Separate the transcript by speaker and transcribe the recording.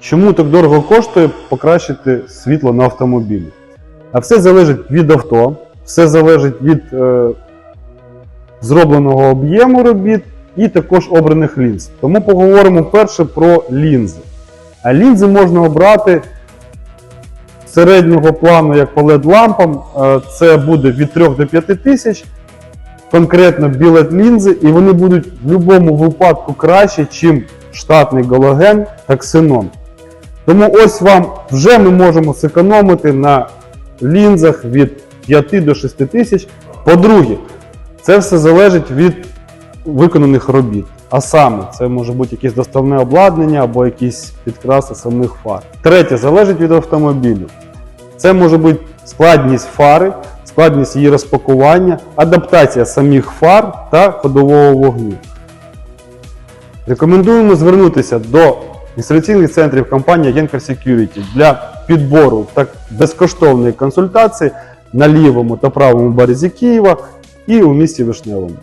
Speaker 1: Чому так дорого коштує покращити світло на автомобілі? А все залежить від авто, все залежить від е, зробленого об'єму робіт і також обраних лінз. Тому поговоримо перше про лінзи. А лінзи можна обрати середнього плану, як по LED-лампам. Е, Це буде від 3 до 5 тисяч. Конкретно білет лінзи, і вони будуть в будь-якому випадку краще, ніж штатний галоген та ксенон. Тому ось вам вже ми можемо зекономити на лінзах від 5 до 6 тисяч. По-друге, це все залежить від виконаних робіт. А саме, це може бути якесь доставне обладнання або якісь підкраси самих фар. Третє, залежить від автомобілю. Це може бути складність фари, складність її розпакування, адаптація самих фар та ходового вогню. Рекомендуємо звернутися до інсталяційних центрів компанії Yanker Security для підбору та безкоштовної консультації на лівому та правому березі Києва і у місті Вишневому.